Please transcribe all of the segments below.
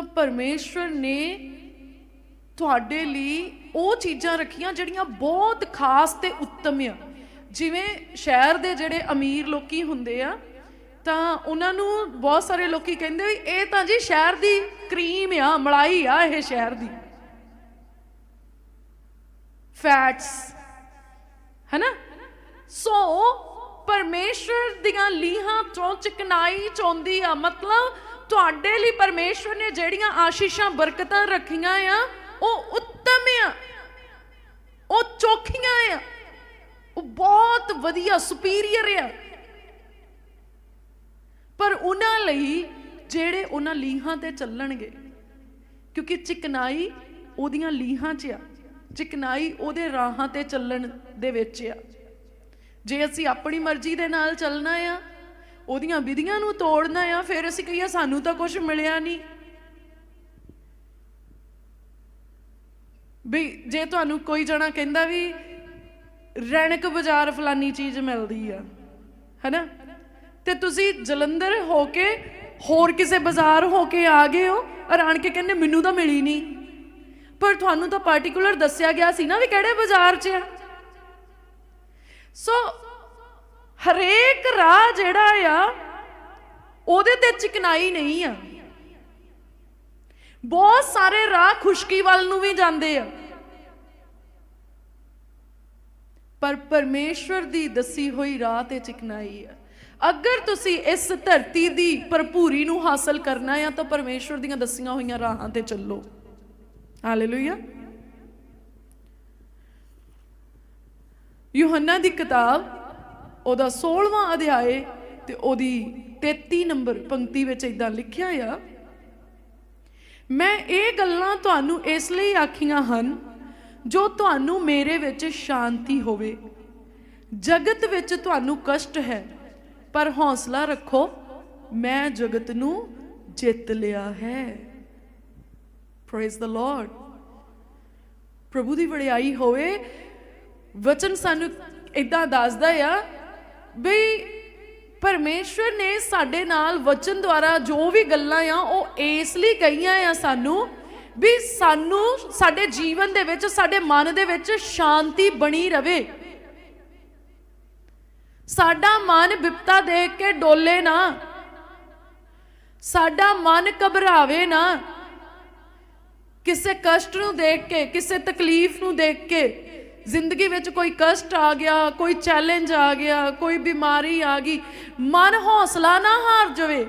ਤਾਂ ਪਰਮੇਸ਼ਵਰ ਨੇ ਤੁਹਾਡੇ ਲਈ ਉਹ ਚੀਜ਼ਾਂ ਰੱਖੀਆਂ ਜਿਹੜੀਆਂ ਬਹੁਤ ਖਾਸ ਤੇ ਉੱਤਮ ਆ। ਜਿਵੇਂ ਸ਼ਹਿਰ ਦੇ ਜਿਹੜੇ ਅਮੀਰ ਲੋਕੀ ਹੁੰਦੇ ਆ, ਤਾਂ ਉਹਨਾਂ ਨੂੰ ਬਹੁਤ ਸਾਰੇ ਲੋਕੀ ਕਹਿੰਦੇ ਵੀ, ਇਹ ਤਾਂ ਜੀ ਸ਼ਹਿਰ ਦੀ ਕਰੀਮ ਆ, ਮਲਾਈ ਆ ਇਹ ਸ਼ਹਿਰ ਦੀ। ਫੈਟਸ, ਹੈਨਾ? ਸੋ ਪਰਮੇਸ਼ਰ ਦੀਆਂ ਲੀਹਾਂ ਚੋਂ ਚਿਕਨਾਈ ਚੋਂਦੀ ਆ। ਮਤਲਬ ਤੁਹਾਡੇ ਲਈ ਪਰਮੇਸ਼ਰ ਨੇ ਜਿਹੜੀਆਂ ਆਸ਼ੀਸ਼ਾਂ ਬਰਕਤਾਂ ਰੱਖੀਆਂ ਆ, ਉਹ ਉੱਤਮ ਆ। ਉਹ ਚੋਖੀਆਂ ਆ। ਉਹ ਬਹੁਤ ਵਧੀਆ ਸੁਪੀਰੀਅਰ ਆ। ਪਰ ਉਹਨਾਂ ਲਈ ਜਿਹੜੇ ਉਹਨਾਂ ਲੀਹਾਂ ਤੇ ਚੱਲਣਗੇ, ਕਿਉਂਕਿ ਚਿਕਨਾਈ ਉਹਦੀਆਂ ਲੀਹਾਂ 'ਚ ਆ। ਚਿਕਨਾਈ ਉਹਦੇ ਰਾਹਾਂ ਤੇ ਚੱਲਣ ਦੇ ਵਿੱਚ ਆ। ਜੇ ਅਸੀਂ ਆਪਣੀ ਮਰਜ਼ੀ ਦੇ ਨਾਲ ਚੱਲਣਾ ਆ ਉਹਦੀਆਂ ਵਿਧੀਆਂ ਨੂੰ ਤੋੜਨਾ ਆ, ਫਿਰ ਅਸੀਂ ਕਹੀਏ ਸਾਨੂੰ ਤਾਂ ਕੁਝ ਮਿਲਿਆ ਨਹੀਂ। ਵੀ ਜੇ ਤੁਹਾਨੂੰ ਕੋਈ ਜਣਾ ਕਹਿੰਦਾ ਵੀ ਰੈਣਕ ਬਾਜ਼ਾਰ ਫਲਾਨੀ ਚੀਜ਼ ਮਿਲਦੀ ਆ, ਹੈਨਾ? ਤੇ ਤੁਸੀਂ ਜਲੰਧਰ ਹੋ ਕੇ ਹੋਰ ਕਿਸੇ ਬਾਜ਼ਾਰ ਹੋ ਕੇ ਆ ਗਏ ਹੋ ਔਰ ਆਣ ਕੇ ਕਹਿੰਦੇ ਮੈਨੂੰ ਤਾਂ ਮਿਲੀ ਨਹੀਂ। ਪਰ ਤੁਹਾਨੂੰ ਤਾਂ ਪਾਰਟਿਕੂਲਰ ਦੱਸਿਆ ਗਿਆ ਸੀ ਨਾ ਵੀ ਕਿਹੜੇ ਬਾਜ਼ਾਰ 'ਚ ਆ। ਸੋ ਹਰੇਕ ਰਾਹ ਜਿਹੜਾ ਆ, ਉਹਦੇ ਤੇ ਚਿਕਨਾਈ ਨਹੀਂ ਆ। ਬਹੁਤ ਸਾਰੇ ਰਾਹ ਖੁਸ਼ਕੀ ਵੱਲ ਨੂੰ ਵੀ ਜਾਂਦੇ ਆ। ਪਰ ਪਰਮੇਸ਼ਵਰ ਦੀ ਦਸੀ ਹੋਈ ਰਾਹ ਤੇ ਚਿਕਨਾਈ ਆ। ਅਗਰ ਤੁਸੀਂ ਇਸ ਧਰਤੀ ਦੀ ਭਰਪੂਰੀ ਨੂੰ ਹਾਸਲ ਕਰਨਾ ਆ, ਤਾਂ ਪਰਮੇਸ਼ਵਰ ਦੀਆਂ ਦੱਸੀਆਂ ਹੋਈਆਂ ਰਾਹਾਂ ਤੇ ਚੱਲੋ। ਹਾਲੇਲੂਇਆ ਯੋਹੰਨਾ ਦੀ ਕਿਤਾਬ ਉਹਦਾ 16ਵਾਂ ਅਧਿਆਏ ਤੇ ਉਹਦੀ 33 ਨੰਬਰ ਪੰਕਤੀ ਵਿੱਚ ਇਦਾਂ ਲਿਖਿਆ ਆ, ਮੈਂ ਇਹ ਗੱਲਾਂ ਤੁਹਾਨੂੰ ਇਸ ਲਈ ਆਖੀਆਂ ਹਨ, ਜੋ ਤੁਹਾਨੂੰ ਮੇਰੇ ਵਿੱਚ ਸ਼ਾਂਤੀ ਹੋਵੇ। ਜਗਤ ਵਿੱਚ ਤੁਹਾਨੂੰ ਕਸ਼ਟ ਹੈ, ਪਰ ਹੌਸਲਾ ਰੱਖੋ, ਮੈਂ ਜਗਤ ਨੂੰ ਜਿੱਤ ਲਿਆ ਹੈ। ਪ੍ਰੇਜ਼ ਦ ਲਾਰਡ ਪ੍ਰਭੂ ਦੀ ਵਡਿਆਈ ਹੋਵੇ। ਵਚਨ ਸਾਨੂੰ ਇਦਾਂ ਦੱਸਦਾ ਆ ਵੀ ਪਰਮੇਸ਼ਵਰ ਨੇ ਸਾਡੇ ਨਾਲ ਵਚਨ ਦੁਆਰਾ ਜੋ ਵੀ ਗੱਲਾਂ ਆ, ਉਹ ਇਸ ਲਈ ਕਹੀਆਂ ਆ ਸਾਨੂੰ ਵੀ ਸਾਨੂੰ ਸਾਡੇ ਜੀਵਨ ਦੇ ਵਿੱਚ, ਸਾਡੇ ਮਨ ਦੇ ਵਿੱਚ ਸ਼ਾਂਤੀ ਬਣੀ ਰਵੇ। ਸਾਡਾ ਮਨ ਵਿਪਤਾ ਦੇਖ ਕੇ ਡੋਲੇ ਨਾ। ਸਾਡਾ ਮਨ ਘਬਰਾਵੇ ਨਾ। ਕਿਸੇ ਕਸ਼ਟ ਨੂੰ ਦੇਖ ਕੇ, ਕਿਸੇ ਤਕਲੀਫ ਨੂੰ ਦੇਖ ਕੇ। ਜ਼ਿੰਦਗੀ ਵਿੱਚ ਕੋਈ ਕਸ਼ਟ ਆ ਗਿਆ, ਕੋਈ ਚੈਲੰਜ ਆ ਗਿਆ, ਕੋਈ ਬਿਮਾਰੀ ਆ ਗਈ, ਮਨ ਹੌਸਲਾ ਨਾ ਹਾਰ ਜਾਵੇ।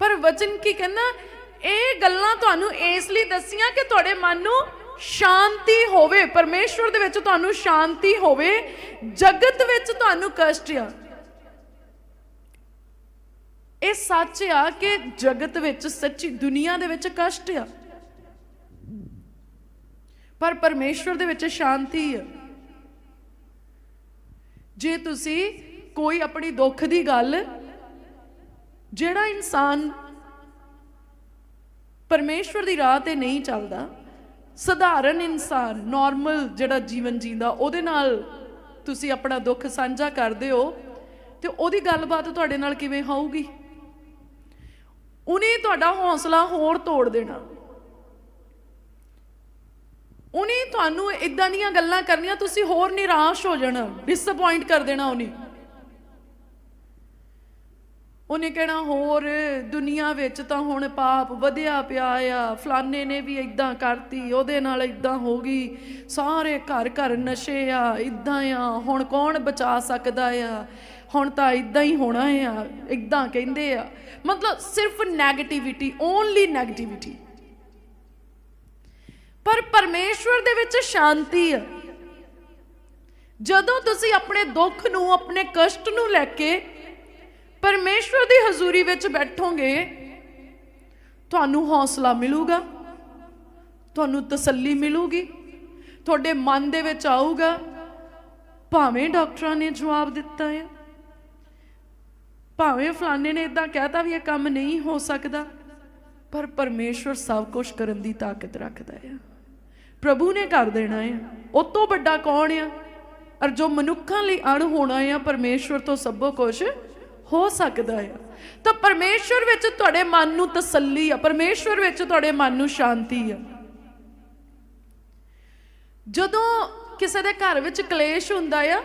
ਪਰ ਵਚਨ ਕੀ ਕਹਿੰਦਾ? ਇਹ ਗੱਲਾਂ ਤੁਹਾਨੂੰ ਇਸ ਲਈ ਦੱਸੀਆਂ ਕਿ ਤੁਹਾਡੇ ਮਨ ਨੂੰ ਸ਼ਾਂਤੀ ਹੋਵੇ, ਪਰਮੇਸ਼ਵਰ ਦੇ ਵਿੱਚ ਤੁਹਾਨੂੰ ਸ਼ਾਂਤੀ ਹੋਵੇ, ਜਗਤ ਵਿੱਚ ਤੁਹਾਨੂੰ ਕਸ਼ਟ ਆ। ਇਹ ਸੱਚ ਆ ਕਿ ਜਗਤ ਵਿੱਚ, ਸੱਚੀ ਦੁਨੀਆ ਦੇ ਵਿੱਚ ਕਸ਼ਟ ਆ। ਪਰ ਪਰਮੇਸ਼ਵਰ ਦੇ ਵਿੱਚ ਸ਼ਾਂਤੀ ਹੈ ਜੇ ਤੁਸੀਂ ਕੋਈ ਆਪਣੀ ਦੁੱਖ ਦੀ ਗੱਲ, ਜਿਹੜਾ ਇਨਸਾਨ ਪਰਮੇਸ਼ਵਰ ਦੀ ਰਾਹ ਤੇ ਨਹੀਂ ਚੱਲਦਾ, ਸਧਾਰਨ ਇਨਸਾਨ ਨਾਰਮਲ ਜਿਹੜਾ ਜੀਵਨ ਜੀਂਦਾ, ਉਹਦੇ ਨਾਲ ਤੁਸੀਂ ਆਪਣਾ ਦੁੱਖ ਸਾਂਝਾ ਕਰਦੇ ਹੋ, ਤੇ ਉਹਦੀ ਗੱਲਬਾਤ ਤੁਹਾਡੇ ਨਾਲ ਕਿਵੇਂ ਹੋਊਗੀ? ਉਹਨੇ ਤੁਹਾਡਾ ਹੌਸਲਾ ਹੋਰ ਤੋੜ ਦੇਣਾ। ਉਹਨੇ ਤੁਹਾਨੂੰ ਇਦਾਂ ਦੀਆਂ ਗੱਲਾਂ ਕਰਨੀਆਂ, ਤੁਸੀਂ ਹੋਰ ਨਿਰਾਸ਼ ਹੋ ਜਾਣਾ ਡਿਸਪਾਇੰਟ ਕਰ ਦੇਣਾ ਉਹਨੇ। ਉਹਨੇ ਕਹਿਣਾ, ਹੋਰ ਦੁਨੀਆ ਵਿੱਚ ਤਾਂ ਹੁਣ ਪਾਪ ਵਧਿਆ ਪਿਆ ਆ ਫਲਾਨੇ ਨੇ ਵੀ ਇਦਾਂ ਕਰਤੀ, ਉਹਦੇ ਨਾਲ ਇਦਾਂ ਹੋ ਗਈ, ਸਾਰੇ ਘਰ ਘਰ ਨਸ਼ੇ ਆ ਇਦਾਂ ਆ, ਹੁਣ ਕੌਣ ਬਚਾ ਸਕਦਾ ਆ? ਹੁਣ ਤਾਂ ਇਦਾਂ ਹੀ ਹੋਣਾ ਆ ਇਦਾਂ ਕਹਿੰਦੇ ਆ। ਮਤਲਬ ਸਿਰਫ 네ਗੇਟਿਵਿਟੀ ਓਨਲੀ 네ਗੇਟਿਵਿਟੀ ਪਰ ਪਰਮੇਸ਼ਵਰ ਦੇ ਵਿੱਚ ਸ਼ਾਂਤੀ ਆ। ਜਦੋਂ ਤੁਸੀਂ ਆਪਣੇ ਦੁੱਖ ਨੂੰ, ਆਪਣੇ ਕਸ਼ਟ ਨੂੰ ਲੈ ਕੇ ਪਰਮੇਸ਼ਵਰ ਦੀ ਹਜ਼ੂਰੀ ਵਿੱਚ ਬੈਠੋਗੇ, ਤੁਹਾਨੂੰ ਹੌਸਲਾ ਮਿਲੂਗਾ, ਤੁਹਾਨੂੰ ਤਸੱਲੀ ਮਿਲੂਗੀ, ਤੁਹਾਡੇ ਮਨ ਦੇ ਵਿੱਚ ਆਊਗਾ, ਭਾਵੇਂ ਡਾਕਟਰਾਂ ਨੇ ਜਵਾਬ ਦਿੱਤਾ ਹੈ, ਭਾਵੇਂ ਫਲਾਣੇ ਨੇ ਇਦਾਂ ਕਹਿਤਾ ਵੀ ਇਹ ਕੰਮ ਨਹੀਂ ਹੋ ਸਕਦਾ, ਪਰ ਪਰਮੇਸ਼ਵਰ ਸਭ ਕੁਝ ਕਰਨ ਦੀ ਤਾਕਤ ਰੱਖਦਾ ਹੈ ਪ੍ਰਭੂ ਨੇ ਕਰ ਦੇਣਾ ਹੈ ਉਹ ਤੋਂ ਵੱਡਾ ਕੌਣ ਆ? ਔਰ ਜੋ ਮਨੁੱਖਾਂ ਲਈ ਅਣ ਹੋਣਾ ਆ, ਪਰਮੇਸ਼ਵਰ ਤੋਂ ਸਭੋ ਕੁਝ ਹੋ ਸਕਦਾ ਆ। ਤਾਂ ਪਰਮੇਸ਼ਵਰ ਵਿੱਚ ਤੁਹਾਡੇ ਮਨ ਨੂੰ ਤਸੱਲੀ ਆ, ਪਰਮੇਸ਼ਵਰ ਵਿੱਚ ਤੁਹਾਡੇ ਮਨ ਨੂੰ ਸ਼ਾਂਤੀ ਆ। ਜਦੋਂ ਕਿਸੇ ਦੇ ਘਰ ਵਿੱਚ ਕਲੇਸ਼ ਹੁੰਦਾ ਆ,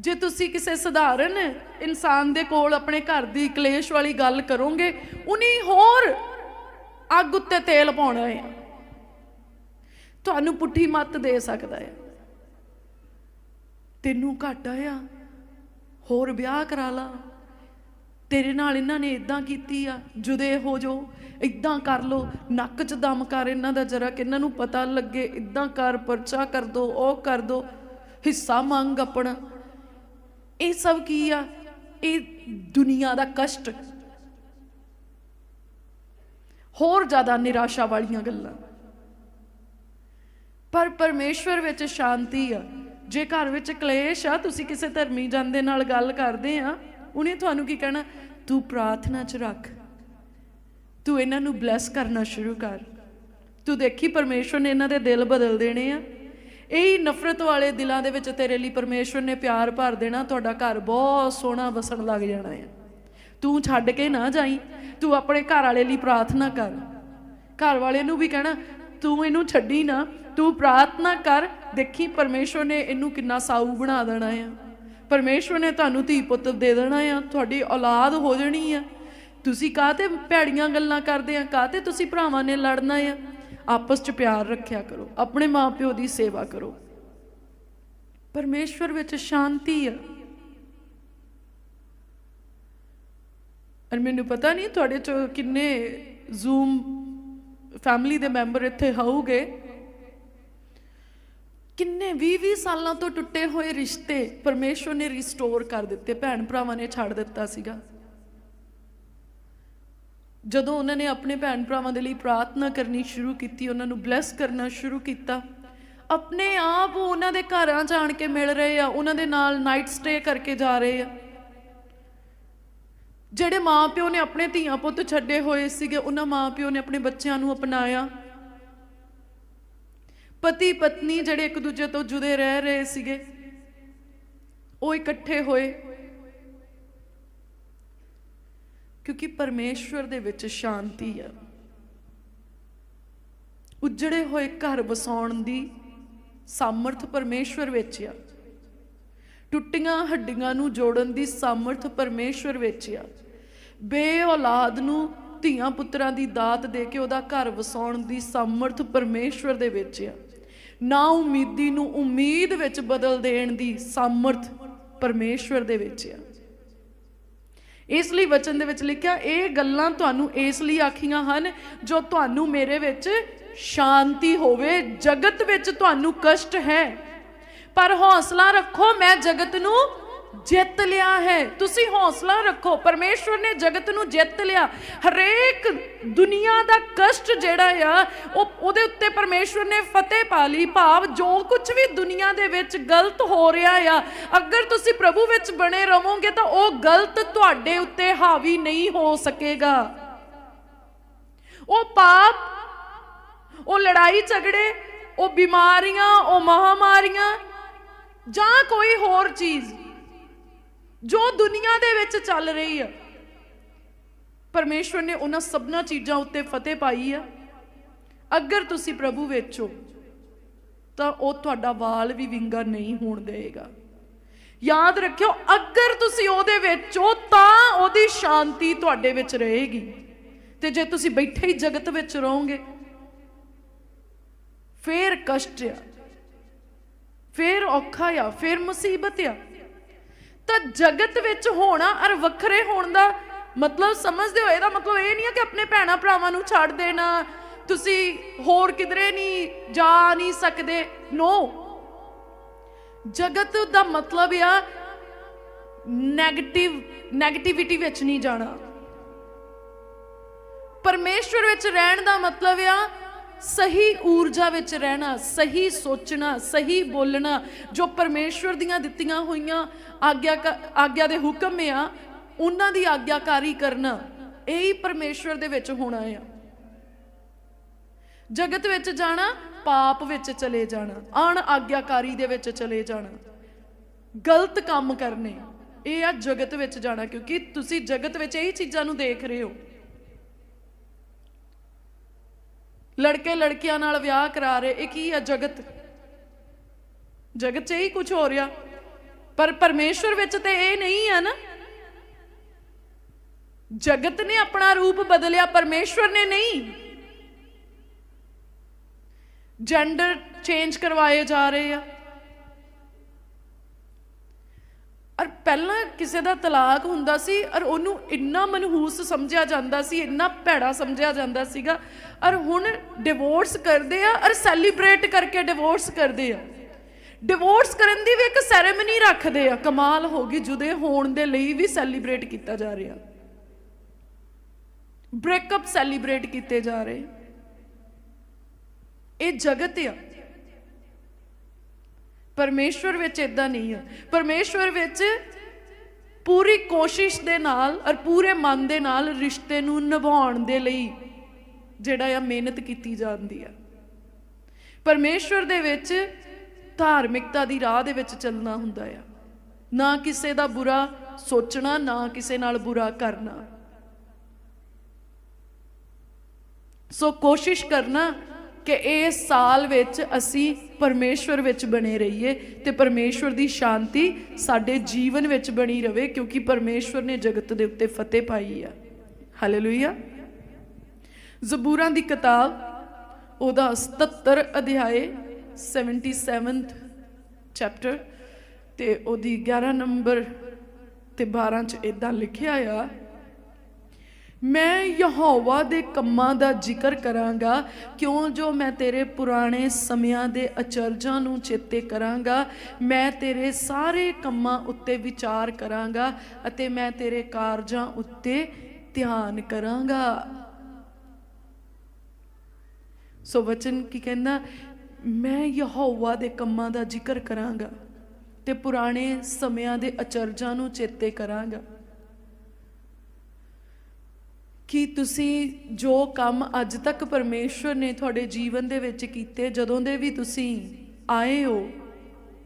ਜੇ ਤੁਸੀਂ ਕਿਸੇ ਸਧਾਰਨ ਇਨਸਾਨ ਦੇ ਕੋਲ ਆਪਣੇ ਘਰ ਦੀ ਕਲੇਸ਼ ਵਾਲੀ ਗੱਲ ਕਰੋਗੇ, ਉਨੀ ਹੋਰ ਅੱਗ ਉੱਤੇ ਤੇਲ ਪਾਉਣਾ ਹੈ ਤੁਹਾਨੂੰ ਪੁੱਠੀ ਮੱਤ ਦੇ ਸਕਦਾ ਹੈ। ਤੈਨੂੰ ਘਾਟਾ ਆ ਹੋਰ ਵਿਆਹ ਕਰਾ ਲਾ। ਤੇਰੇ ਨਾਲ ਇਹਨਾਂ ਨੇ ਇਦਾਂ ਕੀਤੀ ਆ, ਜੁਦੇ ਹੋ ਜੋ ਇਦਾਂ ਕਰ ਲੋ ਨੱਕ 'ਚ ਦਮ ਕਰ ਇਹਨਾਂ ਦਾ ਜਰਾ, ਕਿ ਇਹਨਾਂ ਨੂੰ ਪਤਾ ਲੱਗੇ ਇਦਾਂ ਕਰ, ਪਰਚਾ ਕਰ ਦੋ, ਉਹ ਕਰ ਦੋ, ਹਿੱਸਾ ਮੰਗ ਆਪਣਾ। ਇਹ ਸਭ ਕੀ ਆ? ਇਹ ਦੁਨੀਆ ਦਾ ਕਸ਼ਟ। ਹੋਰ ਜ਼ਿਆਦਾ ਨਿਰਾਸ਼ਾ ਵਾਲੀਆਂ ਗੱਲਾਂ। ਪਰ ਪਰਮੇਸ਼ਵਰ ਵਿੱਚ ਸ਼ਾਂਤੀ ਆ। ਜੇ ਘਰ ਵਿੱਚ ਕਲੇਸ਼ ਆ, ਤੁਸੀਂ ਕਿਸੇ ਧਰਮੀ ਜਨ ਦੇ ਨਾਲ ਗੱਲ ਕਰਦੇ ਆ, ਉਹਨੇ ਤੁਹਾਨੂੰ ਕੀ ਕਹਿਣਾ? ਤੂੰ ਪ੍ਰਾਰਥਨਾ 'ਚ ਰੱਖ। ਤੂੰ ਇਹਨਾਂ ਨੂੰ ਬਲੈਸ ਕਰਨਾ ਸ਼ੁਰੂ ਕਰ। ਤੂੰ ਦੇਖੀ ਪਰਮੇਸ਼ਵਰ ਨੇ ਇਹਨਾਂ ਦੇ ਦਿਲ ਬਦਲ ਦੇਣੇ ਆ। ਇਹੀ ਨਫ਼ਰਤ ਵਾਲੇ ਦਿਲਾਂ ਦੇ ਵਿੱਚ ਤੇਰੇ ਲਈ ਪਰਮੇਸ਼ਵਰ ਨੇ ਪਿਆਰ ਭਰ ਦੇਣਾ, ਤੁਹਾਡਾ ਘਰ ਬਹੁਤ ਸੋਹਣਾ ਵਸਣ ਲੱਗ ਜਾਣਾ ਹੈ ਤੂੰ ਛੱਡ ਕੇ ਨਾ ਜਾਈ। ਤੂੰ ਆਪਣੇ ਘਰ ਵਾਲੇ ਲਈ ਪ੍ਰਾਰਥਨਾ ਕਰ। ਘਰ ਵਾਲੇ ਨੂੰ ਵੀ ਕਹਿਣਾ, ਤੂੰ ਇਹਨੂੰ ਛੱਡੀ ਨਾ। ਤੂੰ ਪ੍ਰਾਰਥਨਾ ਕਰ, ਦੇਖੀ ਪਰਮੇਸ਼ਵਰ ਨੇ ਇਹਨੂੰ ਕਿੰਨਾ ਸਾਊ ਬਣਾ ਦੇਣਾ ਆ। ਪਰਮੇਸ਼ਵਰ ਨੇ ਤੁਹਾਨੂੰ ਧੀ ਪੁੱਤ ਦੇ ਦੇਣਾ ਆ, ਤੁਹਾਡੀ ਔਲਾਦ ਹੋ ਜਾਣੀ ਆ। ਤੁਸੀਂ ਕਾਹਤੇ ਭੈੜੀਆਂ ਗੱਲਾਂ ਕਰਦੇ ਆ ਕਾਹਤੇ ਤੁਸੀਂ ਭਰਾਵਾਂ ਨੇ ਲੜਨਾ ਆ। ਆਪਸ 'ਚ ਪਿਆਰ ਰੱਖਿਆ ਕਰੋ, ਆਪਣੇ ਮਾਪਿਓ ਦੀ ਸੇਵਾ ਕਰੋ। ਪਰਮੇਸ਼ਵਰ ਵਿੱਚ ਸ਼ਾਂਤੀ ਆ। ਔਰ ਮੈਨੂੰ ਪਤਾ ਨਹੀਂ ਤੁਹਾਡੇ ਚ ਕਿੰਨੇ ਜ਼ੂਮ ਫੈਮਿਲੀ ਦੇ ਮੈਂਬਰ ਇੱਥੇ ਹੋਊਗੇ ਕਿੰਨੇ 20-20 ਸਾਲਾਂ ਤੋਂ ਟੁੱਟੇ ਹੋਏ ਰਿਸ਼ਤੇ ਪਰਮੇਸ਼ਵਰ ਨੇ ਰਿਸਟੋਰ ਕਰ ਦਿੱਤੇ, ਭੈਣ ਭਰਾਵਾਂ ਨੇ ਛੱਡ ਦਿੱਤਾ ਸੀਗਾ। ਜਦੋਂ ਉਹਨਾਂ ਨੇ ਆਪਣੇ ਭੈਣ ਭਰਾਵਾਂ ਦੇ ਲਈ ਪ੍ਰਾਰਥਨਾ ਕਰਨੀ ਸ਼ੁਰੂ ਕੀਤੀ, ਉਹਨਾਂ ਨੂੰ ਬਲੈਸ ਕਰਨਾ ਸ਼ੁਰੂ ਕੀਤਾ, ਆਪਣੇ ਆਪ ਉਹਨਾਂ ਦੇ ਘਰਾਂ ਜਾਣ ਕੇ ਮਿਲ ਰਹੇ ਆ, ਉਹਨਾਂ ਦੇ ਨਾਲ ਨਾਈਟ ਸਟੇ ਕਰਕੇ ਜਾ ਰਹੇ ਆ। ਜਿਹੜੇ ਮਾਪਿਓ ਨੇ ਆਪਣੇ ਧੀਆਂ ਪੁੱਤ ਛੱਡੇ ਹੋਏ ਸੀਗੇ, ਉਹਨਾਂ ਮਾਪਿਓ ਨੇ ਆਪਣੇ ਬੱਚਿਆਂ ਨੂੰ ਅਪਣਾਇਆ। ਪਤੀ ਪਤਨੀ ਜਿਹੜੇ ਇੱਕ ਦੂਜੇ ਤੋਂ ਜੁਦੇ ਰਹਿ ਰਹੇ ਸੀਗੇ, ਉਹ ਇਕੱਠੇ ਹੋਏ। ਕਿਉਂਕਿ ਪਰਮੇਸ਼ਵਰ ਦੇ ਵਿੱਚ ਸ਼ਾਂਤੀ ਆ। ਉਜੜੇ ਹੋਏ ਘਰ ਵਸਾਉਣ ਦੀ ਸਾਮਰਥ ਪਰਮੇਸ਼ਵਰ ਵਿੱਚ ਆ। ਟੁੱਟੀਆਂ ਹੱਡੀਆਂ ਨੂੰ ਜੋੜਨ ਦੀ ਸਾਮਰਥ ਪਰਮੇਸ਼ਵਰ ਵਿੱਚ ਆ। ਬੇ ਔਲਾਦ ਨੂੰ ਧੀਆਂ ਪੁੱਤਰਾਂ ਦੀ ਦਾਤ ਦੇ ਕੇ ਉਹਦਾ ਘਰ ਵਸਾਉਣ ਦੀ ਸਾਮਰਥ ਪਰਮੇਸ਼ਵਰ ਦੇ ਵਿੱਚ ਆ। ਨਾ ਉਮੀਦੀ ਨੂੰ ਉਮੀਦ ਵਿੱਚ ਬਦਲ ਦੇਣ ਦੀ ਸਾਮਰਥ ਪਰਮੇਸ਼ਵਰ ਦੇ ਵਿੱਚ ਆ। ਇਸ ਲਈ ਵਚਨ ਦੇ ਵਿੱਚ ਲਿਖਿਆ, ਇਹ ਗੱਲਾਂ ਤੁਹਾਨੂੰ ਇਸ ਲਈ ਆਖੀਆਂ ਹਨ, ਜੋ ਤੁਹਾਨੂੰ ਮੇਰੇ ਵਿੱਚ ਸ਼ਾਂਤੀ ਹੋਵੇ। ਜਗਤ ਵਿੱਚ ਤੁਹਾਨੂੰ ਕਸ਼ਟ ਹੈ, ਪਰ ਹੌਸਲਾ ਰੱਖੋ, ਮੈਂ ਜਗਤ ਨੂੰ ਜਿੱਤ ਲਿਆ ਹੈ। ਤੁਸੀਂ ਹੌਸਲਾ ਰੱਖੋ। ਪਰਮੇਸ਼ਵਰ ਨੇ ਜਗਤ ਨੂੰ ਜਿੱਤ ਲਿਆ। ਹਰੇਕ ਦੁਨੀਆ ਦਾ ਕਸ਼ਟ ਜਿਹੜਾ ਆ, ਉਹ ਉਹਦੇ ਉੱਤੇ ਪਰਮੇਸ਼ਵਰ ਨੇ ਫਤਿਹ ਪਾ ਲਈ। ਭਾਵ ਜੋ ਕੁਝ ਵੀ ਦੁਨੀਆ ਦੇ ਵਿੱਚ ਗਲਤ ਹੋ ਰਿਹਾ ਆ, ਅਗਰ ਤੁਸੀਂ ਪ੍ਰਭੂ ਵਿੱਚ ਬਣੇ ਰਹੋਗੇ ਤਾਂ ਉਹ ਗਲਤ ਤੁਹਾਡੇ ਉੱਤੇ ਹਾਵੀ ਨਹੀਂ ਹੋ ਸਕੇਗਾ। ਉਹ ਪਾਪ, ਉਹ ਲੜਾਈ ਝਗੜੇ, ਉਹ ਬਿਮਾਰੀਆਂ, ਉਹ ਮਹਾਮਾਰੀਆਂ ਜਾਂ ਕੋਈ ਹੋਰ ਚੀਜ਼ ਜੋ ਦੁਨੀਆ ਦੇ ਵਿੱਚ ਚੱਲ ਰਹੀ ਹੈ ਪਰਮੇਸ਼ਵਰ ਨੇ ਉਹਨਾਂ ਸਭਨਾ ਚੀਜ਼ਾਂ ਉੱਤੇ ਫਤਿਹ ਪਾਈ ਆ। ਅਗਰ ਤੁਸੀਂ ਪ੍ਰਭੂ ਵਿੱਚ ਹੋ ਤਾਂ ਉਹ ਤੁਹਾਡਾ ਵਾਲ ਵੀ ਵਿੰਗਾ ਨਹੀਂ ਹੋਣ ਦੇਵੇਗਾ। ਯਾਦ ਰੱਖਿਓ, ਅਗਰ ਤੁਸੀਂ ਉਹਦੇ ਵਿੱਚ ਹੋ ਤਾਂ ਉਹਦੀ ਸ਼ਾਂਤੀ ਤੁਹਾਡੇ ਵਿੱਚ ਰਹੇਗੀ। ਤੇ ਜੇ ਤੁਸੀਂ ਬੈਠੇ ਹੀ ਜਗਤ ਵਿੱਚ ਰਹੋਗੇ, ਫੇਰ ਕਸ਼ਟ ਆ, ਫੇਰ ਔਖਾ ਆ, ਫੇਰ ਮੁਸੀਬਤ ਆ। ਤਾਂ ਜਗਤ ਵਿੱਚ ਹੋਣਾ ਔਰ ਵੱਖਰੇ ਹੋਣ ਦਾ ਮਤਲਬ ਸਮਝਦੇ ਹੋ ਇਹਦਾ ਮਤਲਬ ਇਹ ਨਹੀਂ ਹੈ ਕਿ ਆਪਣੇ ਭੈਣਾ ਭਰਾਵਾਂ ਨੂੰ ਛੱਡ ਦੇਣਾ, ਤੁਸੀਂ ਹੋਰ ਕਿਧਰੇ ਨਹੀਂ ਜਾ ਨਹੀਂ ਸਕਦੇ। ਨੋ ਜਗਤ ਦਾ ਮਤਲਬ ਆ 네ਗੇਟਿਵ 네ਗੇਟਿਵਿਟੀ ਵਿੱਚ ਨਹੀਂ ਜਾਣਾ। ਪਰਮੇਸ਼ਵਰ ਵਿੱਚ ਰਹਿਣ ਦਾ ਮਤਲਬ ਆ ਸਹੀ ਊਰਜਾ ਵਿੱਚ ਰਹਿਣਾ, ਸਹੀ ਸੋਚਣਾ, ਸਹੀ ਬੋਲਣਾ, ਜੋ ਪਰਮੇਸ਼ਵਰ ਦੀਆਂ ਦਿੱਤੀਆਂ ਹੋਈਆਂ ਆਗਿਆ ਆਗਿਆ ਦੇ ਹੁਕਮ ਆ, ਉਹਨਾਂ ਦੀ ਆਗਿਆਕਾਰੀ ਕਰਨਾ, ਇਹ ਹੀ ਪਰਮੇਸ਼ਵਰ ਦੇ ਵਿੱਚ ਹੋਣਾ ਆ। ਜਗਤ ਵਿੱਚ ਜਾਣਾ, ਪਾਪ ਵਿੱਚ ਚਲੇ ਜਾਣਾ ਅਣ ਆਗਿਆਕਾਰੀ ਦੇ ਵਿੱਚ ਚਲੇ ਜਾਣਾ। ਗਲਤ ਕੰਮ ਕਰਨੇ, ਇਹ ਆ ਜਗਤ ਵਿੱਚ ਜਾਣਾ, ਕਿਉਂਕਿ ਤੁਸੀਂ ਜਗਤ ਵਿੱਚ ਇਹੀ ਚੀਜ਼ਾਂ ਨੂੰ ਦੇਖ ਰਹੇ ਹੋ। ਲੜਕੇ ਲੜਕੀਆਂ ਨਾਲ ਵਿਆਹ ਕਰਾ ਰਹੇ, ਇਹ ਕੀ ਆ ਜਗਤ? ਜਗਤ 'ਚ ਹੀ ਕੁਝ ਹੋ ਰਿਹਾ। ਪਰ ਪਰਮੇਸ਼ਵਰ ਵਿੱਚ ਤੇ ਇਹ ਨਹੀਂ ਆ ਨਾ। ਜਗਤ ਨੇ ਆਪਣਾ ਰੂਪ ਬਦਲਿਆ, ਪਰਮੇਸ਼ਵਰ ਨੇ ਨਹੀਂ। ਜੈਂਡਰ ਚੇਂਜ ਕਰਵਾਏ ਜਾ ਰਹੇ ਆ। ਔਰ ਪਹਿਲਾਂ ਕਿਸੇ ਦਾ ਤਲਾਕ ਹੁੰਦਾ ਸੀ ਔਰ ਉਹਨੂੰ ਇੰਨਾ ਮਨਹੂਸ ਸਮਝਿਆ ਜਾਂਦਾ ਸੀ, ਇੰਨਾ ਭੈੜਾ ਸਮਝਿਆ ਜਾਂਦਾ ਸੀਗਾ। ਔਰ ਹੁਣ ਡਿਵੋਰਸ ਕਰਦੇ ਆ ਔਰ ਸੈਲੀਬ੍ਰੇਟ ਕਰਕੇ ਡਿਵੋਰਸ ਕਰਦੇ ਆ। ਡਿਵੋਰਸ ਕਰਨ ਦੀ ਵੀ ਇੱਕ ਸੈਰੇਮਨੀ ਰੱਖਦੇ ਆ। ਕਮਾਲ ਹੋ ਗਈ, ਜੁਦੇ ਹੋਣ ਦੇ ਲਈ ਵੀ ਸੈਲੀਬ੍ਰੇਟ ਕੀਤਾ ਜਾ ਰਿਹਾ। ਬ੍ਰੇਕਅਪ ਸੈਲੀਬ੍ਰੇਟ ਕੀਤੇ ਜਾ ਰਹੇ। ਇਹ ਜਗਤ ਆ। ਪਰਮੇਸ਼ਵਰ ਵਿੱਚ ਇਦਾਂ ਨਹੀਂ ਆ। ਪਰਮੇਸ਼ਵਰ ਵਿੱਚ ਪੂਰੀ ਕੋਸ਼ਿਸ਼ ਦੇ ਨਾਲ ਔਰ ਪੂਰੇ ਮਨ ਦੇ ਨਾਲ ਰਿਸ਼ਤੇ ਨੂੰ ਨਿਭਾਉਣ ਦੇ ਲਈ ਜਿਹੜਾ ਆ ਮਿਹਨਤ ਕੀਤੀ ਜਾਂਦੀ ਆ। ਪਰਮੇਸ਼ਵਰ ਦੇ ਵਿੱਚ ਧਾਰਮਿਕਤਾ ਦੀ ਰਾਹ ਦੇ ਵਿੱਚ ਚੱਲਣਾ ਹੁੰਦਾ ਆ। ਨਾ ਕਿਸੇ ਦਾ ਬੁਰਾ ਸੋਚਣਾ, ਨਾ ਕਿਸੇ ਨਾਲ ਬੁਰਾ ਕਰਨਾ। ਸੋ ਕੋਸ਼ਿਸ਼ ਕਰਨਾ ਕਿ ਇਸ ਸਾਲ ਵਿੱਚ ਅਸੀਂ ਪਰਮੇਸ਼ਵਰ ਵਿੱਚ ਬਣੇ ਰਹੀਏ ਤੇ ਪਰਮੇਸ਼ਵਰ ਦੀ ਸ਼ਾਂਤੀ ਸਾਡੇ ਜੀਵਨ ਵਿੱਚ ਬਣੀ ਰਵੇ, ਕਿਉਂਕਿ ਪਰਮੇਸ਼ਵਰ ਨੇ ਜਗਤ ਦੇ ਉੱਤੇ ਫਤਿਹ ਪਾਈ ਆ। ਹਾਲੇਲੂਇਆ ਜ਼ਬੂਰਾਂ ਦੀ ਕਿਤਾਬ, ਉਹਦਾ 77 ਅਧਿਆਏ 77th ਚੈਪਟਰ ਤੇ ਉਹਦੀ 11 ਨੰਬਰ ਤੇ 12 ਚ ਇਦਾਂ ਲਿਖਿਆ ਆ ਮੈਂ ਯਹੋਵਾ ਦੇ ਕੰਮਾਂ ਦਾ ਜ਼ਿਕਰ ਕਰਾਂਗਾ, ਕਿਉਂ ਜੋ ਮੈਂ ਤੇਰੇ ਪੁਰਾਣੇ ਸਮਿਆਂ ਦੇ ਅਚਰਜਾਂ ਨੂੰ ਚੇਤੇ ਕਰਾਂਗਾ, ਮੈਂ ਤੇਰੇ ਸਾਰੇ ਕੰਮਾਂ ਉੱਤੇ ਵਿਚਾਰ ਕਰਾਂਗਾ ਅਤੇ ਮੈਂ ਤੇਰੇ ਕਾਰਜਾਂ ਉੱਤੇ ਧਿਆਨ ਕਰਾਂਗਾ। ਸੋ ਵਚਨ ਕੀ ਕਹਿੰਦਾ? ਮੈਂ ਯਹੋਵਾ ਦੇ ਕੰਮਾਂ ਦਾ ਜ਼ਿਕਰ ਕਰਾਂਗਾ ਤੇ ਪੁਰਾਣੇ ਸਮਿਆਂ ਦੇ ਅਚਰਜਾਂ ਨੂੰ ਚੇਤੇ ਕਰਾਂਗਾ। ਕਿ ਤੁਸੀਂ ਜੋ ਕੰਮ ਅੱਜ ਤੱਕ ਪਰਮੇਸ਼ਵਰ ਨੇ ਤੁਹਾਡੇ ਜੀਵਨ ਦੇ ਵਿੱਚ ਕੀਤੇ, ਜਦੋਂ ਦੇ ਵੀ ਤੁਸੀਂ ਆਏ ਹੋ,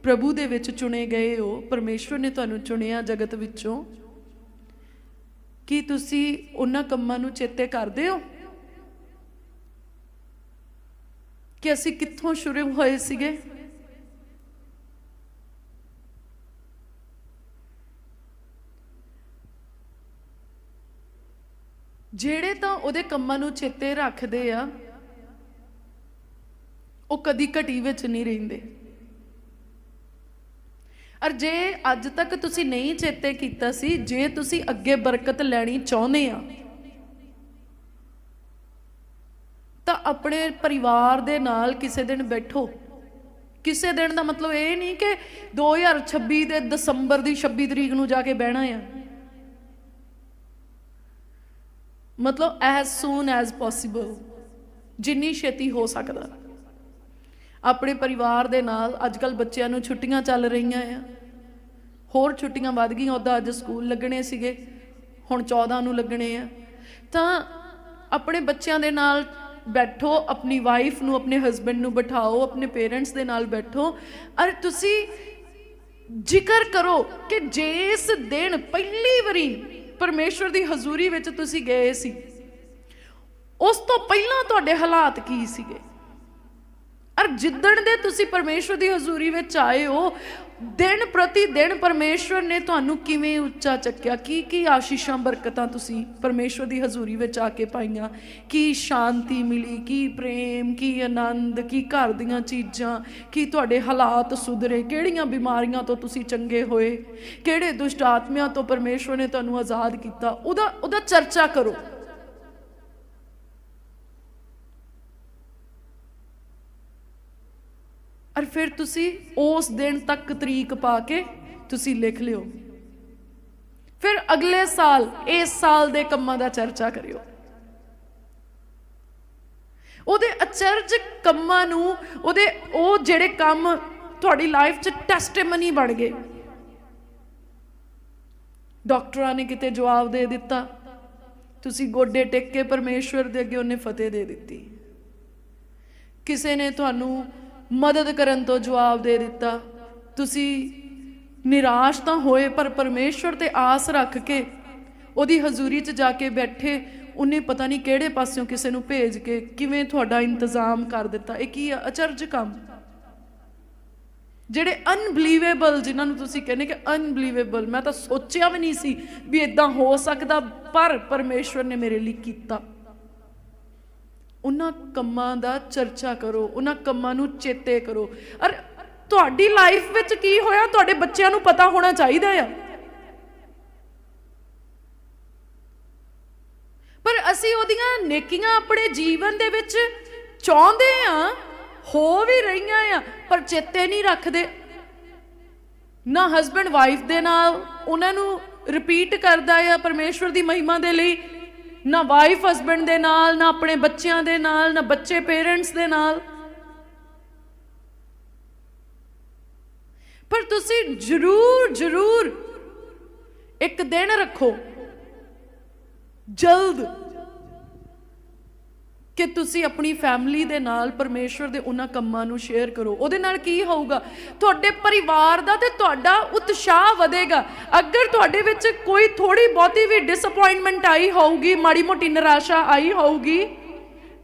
ਪ੍ਰਭੂ ਦੇ ਵਿੱਚ ਚੁਣੇ ਗਏ ਹੋ, ਪਰਮੇਸ਼ਵਰ ਨੇ ਤੁਹਾਨੂੰ ਚੁਣਿਆ ਜਗਤ ਵਿੱਚੋਂ, ਕੀ ਤੁਸੀਂ ਉਹਨਾਂ ਕੰਮਾਂ ਨੂੰ ਚੇਤੇ ਕਰਦੇ ਹੋ? ਕਿ ਅਸੀਂ ਕਿੱਥੋਂ ਸ਼ੁਰੂ ਹੋਏ ਸੀਗੇ? ਜਿਹੜੇ ਤਾਂ ਉਹਦੇ ਕੰਮਾਂ ਨੂੰ ਚੇਤੇ ਰੱਖਦੇ ਆ, ਉਹ ਕਦੀ ਘਟੀ ਵਿੱਚ ਨਹੀਂ ਰਹਿੰਦੇ। ਔਰ ਜੇ ਅੱਜ ਤੱਕ ਤੁਸੀਂ ਨਹੀਂ ਚੇਤੇ ਕੀਤਾ ਸੀ, ਜੇ ਤੁਸੀਂ ਅੱਗੇ ਬਰਕਤ ਲੈਣੀ ਚਾਹੁੰਦੇ ਆ, ਤਾਂ ਆਪਣੇ ਪਰਿਵਾਰ ਦੇ ਨਾਲ ਕਿਸੇ ਦਿਨ ਬੈਠੋ। ਕਿਸੇ ਦਿਨ ਦਾ ਮਤਲਬ ਇਹ ਨਹੀਂ ਕਿ 2026 ਦੇ ਦਸੰਬਰ ਦੀ 26 ਤਰੀਕ ਨੂੰ ਜਾ ਕੇ ਬਹਿਣਾ ਆ। ਮਤਲਬ ਐਸ ਸੂਨ ਐਸ ਪੋਸੀਬਲ ਜਿੰਨੀ ਛੇਤੀ ਹੋ ਸਕਦਾ। ਆਪਣੇ ਪਰਿਵਾਰ ਦੇ ਨਾਲ ਅੱਜ ਕੱਲ ਬੱਚਿਆਂ ਨੂੰ ਛੁੱਟੀਆਂ ਚੱਲ ਰਹੀਆਂ ਆ। ਹੋਰ ਛੁੱਟੀਆਂ ਵੱਧ ਗਈਆਂ ਉਹਦਾ ਅੱਜ ਸਕੂਲ ਲੱਗਣੇ ਸੀਗੇ, ਹੁਣ 14 ਨੂੰ ਲੱਗਣੇ ਆ। ਤਾਂ ਆਪਣੇ ਬੱਚਿਆਂ ਦੇ ਨਾਲ ਬੈਠੋ, ਆਪਣੀ ਵਾਈਫ ਨੂੰ, ਆਪਣੇ ਹਸਬੰਡ ਨੂੰ ਬਿਠਾਓ, ਆਪਣੇ ਪੇਰੈਂਟਸ ਦੇ ਨਾਲ ਬੈਠੋ। ਅਰ ਤੁਸੀਂ ਜ਼ਿਕਰ ਕਰੋ ਕਿ ਜਿਸ ਦਿਨ ਪਹਿਲੀ ਵਾਰੀ ਪਰਮੇਸ਼ਵਰ ਦੀ ਹਜ਼ੂਰੀ ਵਿੱਚ ਤੁਸੀਂ ਗਏ ਸੀ। ਉਸ ਤੋਂ ਪਹਿਲਾਂ ਤੁਹਾਡੇ ਹਾਲਾਤ ਕੀ ਸੀਗੇ? ਅਰ ਜਿੱਦਣ ਦੇ ਤੁਸੀਂ ਪਰਮੇਸ਼ਵਰ ਦੀ ਹਜ਼ੂਰੀ ਵਿੱਚ ਆਏ ਹੋ, ਦਿਨ ਪ੍ਰਤੀ ਦਿਨ ਪਰਮੇਸ਼ਵਰ ਨੇ ਤੁਹਾਨੂੰ ਕਿਵੇਂ ਉੱਚਾ ਚੱਕਿਆ? ਕੀ ਕੀ ਆਸ਼ੀਸ਼ਾਂ, ਬਰਕਤਾਂ ਤੁਸੀਂ ਪਰਮੇਸ਼ਵਰ ਦੀ ਹਜ਼ੂਰੀ ਵਿੱਚ ਆ ਕੇ ਪਾਈਆਂ? ਕੀ ਸ਼ਾਂਤੀ ਮਿਲੀ? ਕੀ ਪ੍ਰੇਮ, ਕੀ ਆਨੰਦ, ਕੀ ਘਰ ਦੀਆਂ ਚੀਜ਼ਾਂ? ਕੀ ਤੁਹਾਡੇ ਹਾਲਾਤ ਸੁਧਰੇ? ਕਿਹੜੀਆਂ ਬਿਮਾਰੀਆਂ ਤੋਂ ਤੁਸੀਂ ਚੰਗੇ ਹੋਏ? ਕਿਹੜੇ ਦੁਸ਼ਟ ਆਤਮਿਆਂ ਤੋਂ ਪਰਮੇਸ਼ਵਰ ਨੇ ਤੁਹਾਨੂੰ ਆਜ਼ਾਦ ਕੀਤਾ? ਉਹਦਾ ਉਹਦਾ ਚਰਚਾ ਕਰੋ। ਔਰ ਫਿਰ ਤੁਸੀਂ ਉਸ ਦਿਨ ਤੱਕ ਤਰੀਕ ਪਾ ਕੇ ਤੁਸੀਂ ਲਿਖ ਲਿਓ। ਫਿਰ ਅਗਲੇ ਸਾਲ, ਇਸ ਸਾਲ ਦੇ ਕੰਮਾਂ ਦਾ ਚਰਚਾ ਕਰਿਓ। ਉਹਦੇ ਅਚਰਜ ਕੰਮਾਂ ਨੂੰ, ਉਹਦੇ ਉਹ ਜਿਹੜੇ ਕੰਮ ਤੁਹਾਡੀ ਲਾਈਫ 'ਚ ਟੈਸਟੀਮਨੀ ਬਣ ਗਏ। ਡਾਕਟਰਾਂ ਨੇ ਕਿਤੇ ਜਵਾਬ ਦੇ ਦਿੱਤਾ। ਤੁਸੀਂ ਗੋਡੇ ਟੇਕ ਕੇ ਪਰਮੇਸ਼ਵਰ ਦੇ ਅੱਗੇ ਉਹਨੇ ਫਤਿਹ ਦੇ ਦਿੱਤੀ। ਕਿਸੇ ਨੇ ਤੁਹਾਨੂੰ ਮਦਦ ਕਰਨ ਤੋਂ ਜਵਾਬ ਦੇ ਦਿੱਤਾ। ਤੁਸੀਂ ਨਿਰਾਸ਼ ਤਾਂ ਹੋਏ, ਪਰ ਪਰਮੇਸ਼ਵਰ ਤੇ ਆਸ ਰੱਖ ਕੇ ਉਹਦੀ ਹਜ਼ੂਰੀ 'ਚ ਜਾ ਕੇ ਬੈਠੇ, ਉਹਨੇ ਪਤਾ ਨਹੀਂ ਕਿਹੜੇ ਪਾਸਿਓਂ ਕਿਸੇ ਨੂੰ ਭੇਜ ਕੇ ਕਿਵੇਂ ਤੁਹਾਡਾ ਇੰਤਜ਼ਾਮ ਕਰ ਦਿੱਤਾ। ਇਹ ਕੀ ਆ? ਅਚਰਜ ਕੰਮ। ਜਿਹੜੇ ਅਨਬਲੀਵੇਬਲ ਜਿਨ੍ਹਾਂ ਨੂੰ ਤੁਸੀਂ ਕਹਿੰਦੇ ਕਿ ਅਨਬਲੀਵੇਬਲ ਮੈਂ ਤਾਂ ਸੋਚਿਆ ਵੀ ਨਹੀਂ ਸੀ ਵੀ ਇਦਾਂ ਹੋ ਸਕਦਾ, ਪਰ ਪਰਮੇਸ਼ਵਰ ਨੇ ਮੇਰੇ ਲਈ ਕੀਤਾ। ਉਹਨਾਂ ਕੰਮਾਂ ਦਾ ਚਰਚਾ ਕਰੋ, ਉਹਨਾਂ ਕੰਮਾਂ ਨੂੰ ਚੇਤੇ ਕਰੋ। ਅਰ ਤੁਹਾਡੀ ਲਾਈਫ ਵਿੱਚ ਕੀ ਹੋਇਆ? ਤੁਹਾਡੇ ਬੱਚਿਆਂ ਨੂੰ ਪਤਾ ਹੋਣਾ ਚਾਹੀਦਾ ਆ। ਪਰ ਅਸੀਂ ਉਹਦੀਆਂ ਨੇਕੀਆਂ ਆਪਣੇ ਜੀਵਨ ਦੇ ਵਿੱਚ ਚਾਹੁੰਦੇ ਆ, ਹੋ ਵੀ ਰਹੀਆਂ ਆ, ਪਰ ਚੇਤੇ ਨਹੀਂ ਰੱਖਦੇ। ਨਾ ਹਸਬੰਡ ਵਾਈਫ ਦੇ ਨਾਲ ਉਹਨਾਂ ਨੂੰ ਰਿਪੀਟ ਕਰਦਾ ਆ ਪਰਮੇਸ਼ਵਰ ਦੀ ਮਹਿਮਾ ਦੇ ਲਈ ਨਾ ਵਾਈਫ ਹਸਬੰਡ ਦੇ ਨਾਲ, ਨਾ ਆਪਣੇ ਬੱਚਿਆਂ ਦੇ ਨਾਲ, ਨਾ ਬੱਚੇ ਪੇਰੈਂਟਸ ਦੇ ਨਾਲ। ਪਰ ਤੁਸੀਂ ਜ਼ਰੂਰ ਜ਼ਰੂਰ ਇੱਕ ਦਿਨ ਰੱਖੋ। ਜਲਦ। ਕਿ ਤੁਸੀਂ ਆਪਣੀ ਫੈਮਿਲੀ ਦੇ ਨਾਲ ਪਰਮੇਸ਼ਵਰ ਦੇ ਉਹਨਾਂ ਕੰਮਾਂ ਨੂੰ ਸ਼ੇਅਰ ਕਰੋ। ਉਹਦੇ ਨਾਲ ਕੀ ਹੋਊਗਾ? ਤੁਹਾਡੇ ਪਰਿਵਾਰ ਦਾ ਤੇ ਤੁਹਾਡਾ ਉਤਸ਼ਾਹ ਵਧੇਗਾ। ਅਗਰ ਤੁਹਾਡੇ ਵਿੱਚ ਕੋਈ ਥੋੜੀ ਬਹੁਤੀ ਵੀ ਡਿਸਪਾਇੰਟਮੈਂਟ ਆਈ ਹੋਊਗੀ, ਮਾੜੀ ਮੋਟੀ ਨਿਰਾਸ਼ਾ ਆਈ ਹੋਊਗੀ,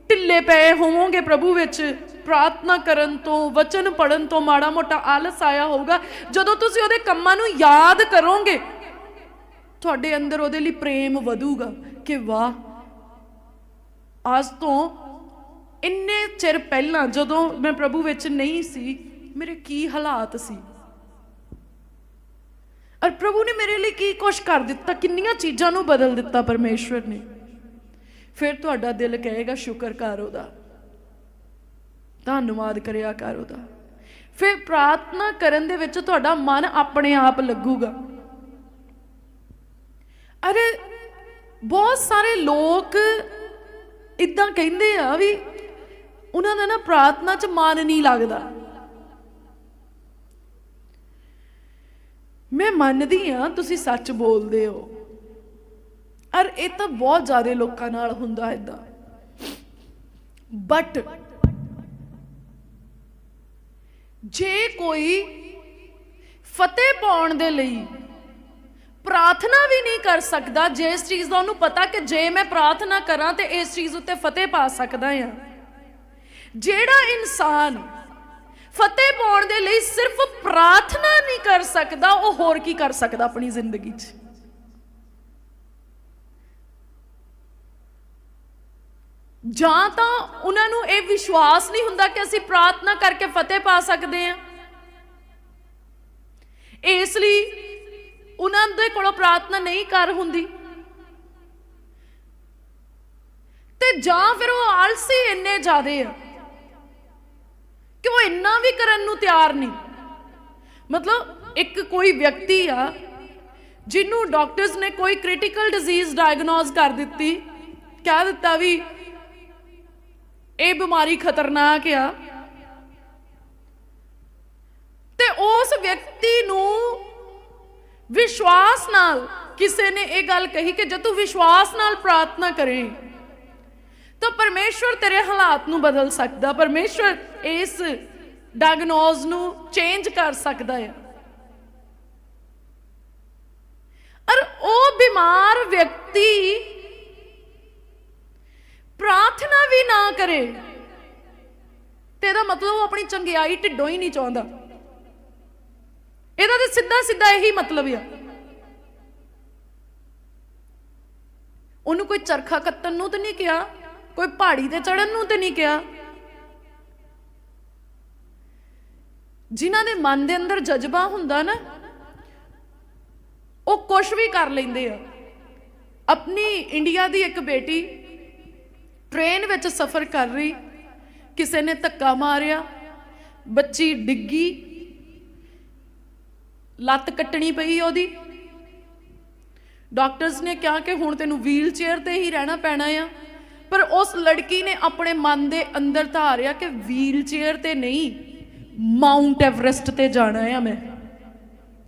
ਢਿੱਲੇ ਪਏ ਹੋਵੋਗੇ ਪ੍ਰਭੂ ਵਿੱਚ। ਪ੍ਰਾਰਥਨਾ ਕਰਨ ਤੋਂ, ਵਚਨ ਪੜਨ ਤੋਂ ਮਾੜਾ ਮੋਟਾ ਆਲਸ ਆਇਆ ਹੋਊਗਾ। ਜਦੋਂ ਤੁਸੀਂ ਉਹਦੇ ਕੰਮਾਂ ਨੂੰ ਯਾਦ ਕਰੋਗੇ, ਤੁਹਾਡੇ ਅੰਦਰ ਉਹਦੇ ਲਈ ਪ੍ਰੇਮ ਵਧੂਗਾ ਕਿ ਵਾਹ ਅੱਜ ਤੋਂ ਇੰਨੇ ਚਿਰ ਪਹਿਲਾਂ ਜਦੋਂ ਮੈਂ ਪ੍ਰਭੂ ਵਿੱਚ ਨਹੀਂ ਸੀ, ਮੇਰੇ ਕੀ ਹਾਲਾਤ ਸੀ? ਔਰ ਪ੍ਰਭੂ ਨੇ ਮੇਰੇ ਲਈ ਕੀ ਕੁਛ ਕਰ ਦਿੱਤਾ? ਕਿੰਨੀਆਂ ਚੀਜ਼ਾਂ ਨੂੰ ਬਦਲ ਦਿੱਤਾ ਪਰਮੇਸ਼ਵਰ ਨੇ? ਫਿਰ ਤੁਹਾਡਾ ਦਿਲ ਕਹੇਗਾ, ਸ਼ੁਕਰ ਕਰ ਉਹਦਾ। ਧੰਨਵਾਦ ਕਰਿਆ ਕਰ ਉਹਦਾ। ਫਿਰ ਪ੍ਰਾਰਥਨਾ ਕਰਨ ਦੇ ਵਿੱਚ ਤੁਹਾਡਾ ਮਨ ਆਪਣੇ ਆਪ ਲੱਗੂਗਾ। ਅਰੇ, ਬਹੁਤ ਸਾਰੇ ਲੋਕ ਇਦਾਂ ਕਹਿੰਦੇ ਆ ਵੀ ਉਹਨਾਂ ਦਾ ਨਾ ਪ੍ਰਾਰਥਨਾ 'ਚ ਮਨ ਨਹੀਂ ਲੱਗਦਾ। ਮੈਂ ਮੰਨਦੀ ਆ ਤੁਸੀਂ ਸੱਚ ਬੋਲਦੇ ਹੋ। ਅਰ ਇਹ ਤਾਂ ਬਹੁਤ ਜ਼ਿਆਦਾ ਲੋਕਾਂ ਨਾਲ ਹੁੰਦਾ ਇਦਾਂ। ਬਟ ਜੇ ਕੋਈ ਫਤਿਹ ਪਾਉਣ ਦੇ ਲਈ ਪ੍ਰਾਰਥਨਾ ਵੀ ਨਹੀਂ ਕਰ ਸਕਦਾ ਜੇ ਇਸ ਚੀਜ਼ ਦਾ ਉਹਨੂੰ ਪਤਾ ਕਿ ਜੇ ਮੈਂ ਪ੍ਰਾਰਥਨਾ ਕਰਾਂ ਤੇ ਇਸ ਚੀਜ਼ ਉੱਤੇ ਫਤਿਹ ਪਾ ਸਕਦਾ ਆ ਜਿਹੜਾ ਇਨਸਾਨ ਫਤਿਹ ਪਾਉਣ ਦੇ ਲਈ ਸਿਰਫ ਪ੍ਰਾਰਥਨਾ ਨਹੀਂ ਕਰ ਸਕਦਾ, ਉਹ ਹੋਰ ਕੀ ਕਰ ਸਕਦਾ ਆਪਣੀ ਜ਼ਿੰਦਗੀ 'ਚ? ਜਾਂ ਤਾਂ ਉਹਨਾਂ ਨੂੰ ਇਹ ਵਿਸ਼ਵਾਸ ਨਹੀਂ ਹੁੰਦਾ ਕਿ ਅਸੀਂ ਪ੍ਰਾਰਥਨਾ ਕਰਕੇ ਫਤਿਹ ਪਾ ਸਕਦੇ ਹਾਂ। ਇਸ ਲਈ ਉਹਨਾਂ ਦੇ ਕੋਲੋਂ ਪ੍ਰਾਰਥਨਾ ਨਹੀਂ ਕਰ ਹੁੰਦੀ। ਤੇ ਜਾਂ ਫਿਰ ਉਹ ਆਲਸੀ ਇੰਨੇ ਜ਼ਿਆਦੇ ਆ ਕਿ ਉਹ ਇੰਨਾ ਵੀ ਕਰਨ ਨੂੰ ਤਿਆਰ ਨਹੀਂ। ਮਤਲਬ ਇੱਕ ਕੋਈ ਵਿਅਕਤੀ ਆ ਜਿਹਨੂੰ ਡਾਕਟਰਸ ਨੇ ਕੋਈ ਕ੍ਰਿਟੀਕਲ ਡਿਜ਼ੀਜ਼ ਡਾਇਗਨੋਸ ਕਰ ਦਿੱਤੀ, ਕਹਿ ਦਿੱਤਾ ਵੀ ਇਹ ਬਿਮਾਰੀ ਖਤਰਨਾਕ ਆ। ਤੇ ਉਸ ਵਿਅਕਤੀ ਨੂੰ ਵਿਸ਼ਵਾਸ ਨਾਲ ਕਿਸੇ ਨੇ ਇਹ ਗੱਲ ਕਹੀ ਕਿ ਜਦ ਤੂੰ ਵਿਸ਼ਵਾਸ ਨਾਲ ਪ੍ਰਾਰਥਨਾ ਕਰੇ, ਤਾਂ ਪਰਮੇਸ਼ਵਰ ਤੇਰੇ ਹਾਲਾਤ ਨੂੰ ਬਦਲ ਸਕਦਾ, ਪਰਮੇਸ਼ਵਰ ਇਸ ਡਾਇਗਨੋਸ ਨੂੰ ਚੇਂਜ ਕਰ ਸਕਦਾ ਹੈ। ਅਰ ਉਹ ਬਿਮਾਰ ਵਿਅਕਤੀ ਪ੍ਰਾਰਥਨਾ ਵੀ ਨਾ ਕਰੇ ਤੇ ਇਹਦਾ ਮਤਲਬ ਉਹ ਆਪਣੀ ਚੰਗਿਆਈ ਢਿੱਡੋਂ ਹੀ ਨਹੀਂ ਚਾਹੁੰਦਾ। ਇਹਦਾ ਤੇ ਸਿੱਧਾ ਸਿੱਧਾ ਇਹੀ ਮਤਲਬ ਆ। ਉਹਨੂੰ ਕੋਈ ਚਰਖਾ ਕੱਤਣ ਨੂੰ ਤਾਂ ਨਹੀਂ ਕਿਹਾ, ਕੋਈ ਪਹਾੜੀ ਤੇ ਚੜਨ ਨੂੰ ਤਾਂ ਨਹੀਂ ਕਿਹਾ। ਜਿਨ੍ਹਾਂ ਦੇ ਮਨ ਦੇ ਅੰਦਰ ਜਜ਼ਬਾ ਹੁੰਦਾ ਨਾ, ਉਹ ਕੁਝ ਵੀ ਕਰ ਲੈਂਦੇ ਆ। ਆਪਣੀ ਇੰਡੀਆ ਦੀ ਇੱਕ ਬੇਟੀ ਟ੍ਰੇਨ ਵਿੱਚ ਸਫ਼ਰ ਕਰ ਰਹੀ, ਕਿਸੇ ਨੇ ਧੱਕਾ ਮਾਰਿਆ, ਬੱਚੀ ਡਿੱਗੀ ਲੱਤ ਕੱਟਣੀ ਪਈ ਉਹਦੀ। ਡਾਕਟਰਸ ਨੇ ਕਿਹਾ ਕਿ ਹੁਣ ਤੈਨੂੰ ਵੀਲ ਚੇਅਰ ਤੇ ਹੀ ਰਹਿਣਾ ਪੈਣਾ ਆ। ਪਰ ਉਸ ਲੜਕੀ ਨੇ ਆਪਣੇ ਮਨ ਦੇ ਅੰਦਰ ਧਾਰਿਆ ਕਿ ਵੀਲ ਚੇਅਰ ਤੇ ਨਹੀਂ ਮਾਉਂਟ ਐਵਰੈਸਟ ਤੇ ਜਾਣਾ ਆ ਮੈਂ।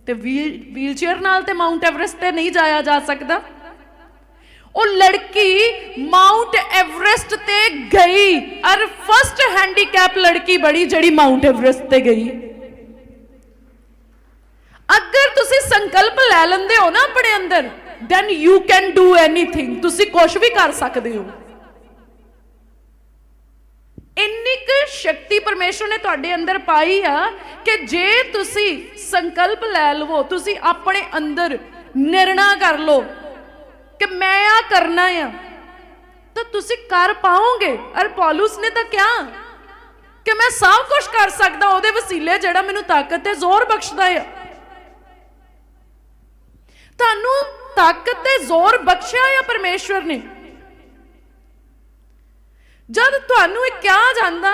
ਤੇ ਵੀਲ ਵੀਲ ਚੇਅਰ ਨਾਲ ਤੇ ਮਾਉਂਟ ਐਵਰੈਸਟ ਤੇ ਨਹੀਂ ਜਾਇਆ ਜਾ ਸਕਦਾ। ਉਹ ਲੜਕੀ ਮਾਉਂਟ ਐਵਰੈਸਟ ਤੇ ਗਈ। ਅਰ ਫਸਟ ਹੈਂਡੀਕੈਪ ਲੜਕੀ ਬੜੀ ਜਿਹੜੀ ਮਾਉਂਟ ਐਵਰੈਸਟ ਤੇ ਗਈ। ਅਗਰ ਤੁਸੀਂ ਸੰਕਲਪ ਲੈ ਲੈਂਦੇ ਹੋ ਨਾ ਆਪਣੇ ਅੰਦਰ then you can do anything ਤੁਸੀਂ ਕੁਝ ਵੀ ਕਰ ਸਕਦੇ ਹੋ। ਇੰਨੀ ਕੁ ਸ਼ਕਤੀ ਪਰਮੇਸ਼ਵਰ ਨੇ ਤੁਹਾਡੇ ਅੰਦਰ ਪਾਈ ਆ ਕਿ ਜੇ ਤੁਸੀਂ ਸੰਕਲਪ ਲੈ ਲਵੋ, ਤੁਸੀਂ ਆਪਣੇ ਅੰਦਰ ਨਿਰਣਾ ਕਰ ਲਓ ਕਿ ਮੈਂ ਆ ਕਰਨਾ ਆ, ਤਾਂ ਤੁਸੀਂ ਕਰ ਪਾਓਗੇ। ਅਰ ਪੌਲੁਸ ਨੇ ਤਾਂ ਕਿਹਾ ਕਿ ਮੈਂ ਸਭ ਕੁਝ ਕਰ ਸਕਦਾ, ਉਹਦੇ ਵਸੀਲੇ ਜਿਹੜਾ ਮੈਨੂੰ ਤਾਕਤ ਤੇ ਜ਼ੋਰ ਬਖਸ਼ਦਾ ਆ। ਤੁਹਾਨੂੰ ਤਾਕਤ ਤੇ ਜ਼ੋਰ ਬਖਸ਼ਿਆ ਆ ਪਰਮੇਸ਼ਵਰ ਨੇ। ਜਦ ਤੁਹਾਨੂੰ ਇਹ ਕਿਹਾ ਜਾਂਦਾ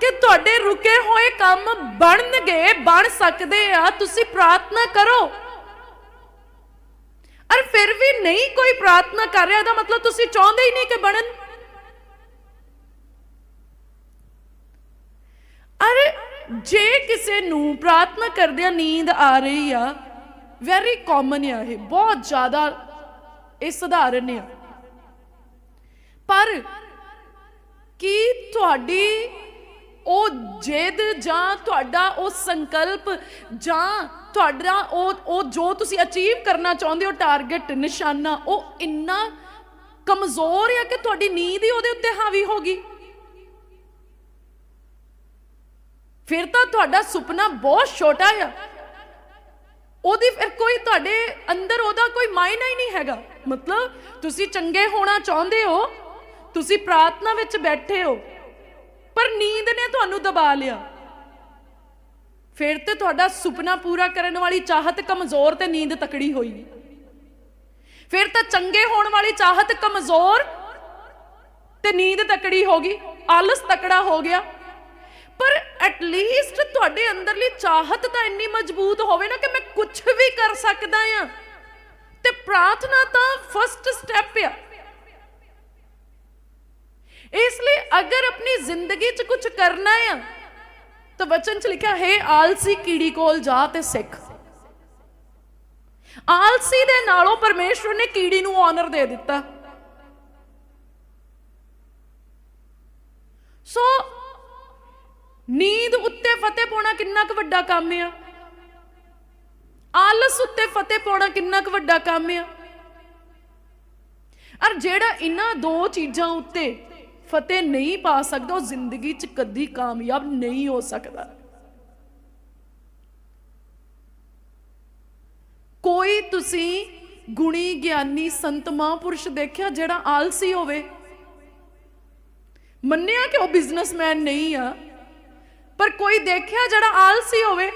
ਕਿ ਤੁਹਾਡੇ ਰੁਕੇ ਹੋਏ ਕੰਮ ਬਣਨਗੇ, ਬਣ ਸਕਦੇ ਆ, ਤੁਸੀਂ ਪ੍ਰਾਰਥਨਾ ਕਰੋ। ਅਰ ਫਿਰ ਵੀ ਨਹੀਂ ਕੋਈ ਪ੍ਰਾਰਥਨਾ ਕਰ ਰਿਹਾ ਦਾ ਮਤਲਬ ਤੁਸੀਂ ਚਾਹੁੰਦੇ ਹੀ ਨਹੀਂ ਕਿ ਬਣਨ। ਅਰੇ ਜੇ ਕਿਸੇ ਨੂੰ ਪ੍ਰਾਰਥਨਾ ਕਰਦਿਆਂ ਨੀਂਦ ਆ ਰਹੀ ਆ ਵੈਰੀ ਕਾਮਨ ਆ ਇਹ, ਬਹੁਤ ਜ਼ਿਆਦਾ ਇਹ ਸਧਾਰਨ ਆ। ਪਰ ਕੀ ਤੁਹਾਡੀ ਉਹ ਜਿੱਦ ਜਾਂ ਤੁਹਾਡਾ ਉਹ ਸੰਕਲਪ ਜਾਂ ਤੁਹਾਡਾ ਉਹ ਉਹ ਜੋ ਤੁਸੀਂ ਅਚੀਵ ਕਰਨਾ ਚਾਹੁੰਦੇ ਹੋ ਟਾਰਗੇਟ ਨਿਸ਼ਾਨਾ, ਉਹ ਇੰਨਾ ਕਮਜ਼ੋਰ ਹੈ ਕਿ ਤੁਹਾਡੀ ਨੀਂਦ ਹੀ ਉਹਦੇ ਉੱਤੇ ਹਾਵੀ ਹੋ ਗਈ। ਫਿਰ ਤਾਂ ਤੁਹਾਡਾ ਸੁਪਨਾ ਬਹੁਤ ਛੋਟਾ ਆ। ਉਹਦੀ ਫਿਰ ਕੋਈ ਤੁਹਾਡੇ ਅੰਦਰ ਉਹਦਾ ਕੋਈ ਮਾਇਨਾ ਹੀ ਨਹੀਂ ਹੈਗਾ। ਮਤਲਬ ਤੁਸੀਂ ਚੰਗੇ ਹੋਣਾ ਚਾਹੁੰਦੇ ਹੋ, ਤੁਸੀਂ ਪ੍ਰਾਰਥਨਾ ਵਿੱਚ ਬੈਠੇ ਹੋ, ਪਰ ਨੀਂਦ ਨੇ ਤੁਹਾਨੂੰ ਦਬਾ ਲਿਆ। ਫਿਰ ਤੇ ਤੁਹਾਡਾ ਸੁਪਨਾ ਪੂਰਾ ਕਰਨ ਵਾਲੀ ਚਾਹਤ ਕਮਜ਼ੋਰ ਤੇ ਨੀਂਦ ਤਕੜੀ ਹੋਈ। ਫਿਰ ਤਾਂ ਚੰਗੇ ਹੋਣ ਵਾਲੀ ਚਾਹਤ ਕਮਜ਼ੋਰ ਤੇ ਨੀਂਦ ਤਕੜੀ ਹੋ ਗਈ, ਆਲਸ ਤਕੜਾ ਹੋ ਗਿਆ। ਪਰ ਐਟ ਲੀਸਟ ਤੁਹਾਡੇ ਅੰਦਰਲੀ ਚਾਹਤ ਤਾਂ ਇੰਨੀ ਮਜ਼ਬੂਤ ਹੋਵੇ ਨਾ ਕਿ ਮੈਂ ਕੁਝ ਵੀ ਕਰ ਸਕਦਾ ਆ ਤੇ ਪ੍ਰਾਰਥਨਾ ਤਾਂ ਫਸਟ ਸਟੈਪ ਆ। ਇਸ ਲਈ ਅਗਰ ਆਪਣੀ ਜ਼ਿੰਦਗੀ 'ਚ ਕੁਝ ਕਰਨਾ ਆ, ਤਾਂ ਵਚਨ 'ਚ ਲਿਖਿਆ, ਹੈ ਆਲਸੀ ਕੀੜੀ ਕੋਲ ਜਾ ਤੇ ਸਿੱਖ। ਆਲਸੀ ਦੇ ਨਾਲੋਂ ਪਰਮੇਸ਼ਵਰ ਨੇ ਕੀੜੀ ਨੂੰ ਆਨਰ ਦੇ ਦਿੱਤਾ। ਸੋ ਨੀਂਦ ਉੱਤੇ ਫਤਿਹ ਪਾਉਣਾ ਕਿੰਨਾ ਕੁ ਵੱਡਾ ਕੰਮ ਆ? ਆਲਸ ਉੱਤੇ ਫਤਿਹ ਪਾਉਣਾ ਕਿੰਨਾ ਕੁ ਵੱਡਾ ਕੰਮ ਆ? ਅਰ ਜਿਹੜਾ ਇਹਨਾਂ ਦੋ ਚੀਜ਼ਾਂ ਉੱਤੇ ਫਤਿਹ ਨਹੀਂ ਪਾ ਸਕਦਾ, ਉਹ ਜ਼ਿੰਦਗੀ 'ਚ ਕਦੀ ਕਾਮਯਾਬ ਨਹੀਂ ਹੋ ਸਕਦਾ। ਕੋਈ ਤੁਸੀਂ ਗੁਣੀ ਗਿਆਨੀ ਸੰਤ ਮਹਾਂਪੁਰਸ਼ ਦੇਖਿਆ ਜਿਹੜਾ ਆਲਸੀ ਹੋਵੇ? ਮੰਨਿਆ ਕਿ ਉਹ ਬਿਜ਼ਨਸਮੈਨ ਨਹੀਂ ਆ? ਪਰ ਕੋਈ ਦੇਖਿਆ ਜਿਹੜਾ ਆਲਸੀ ਹੋਵੇ?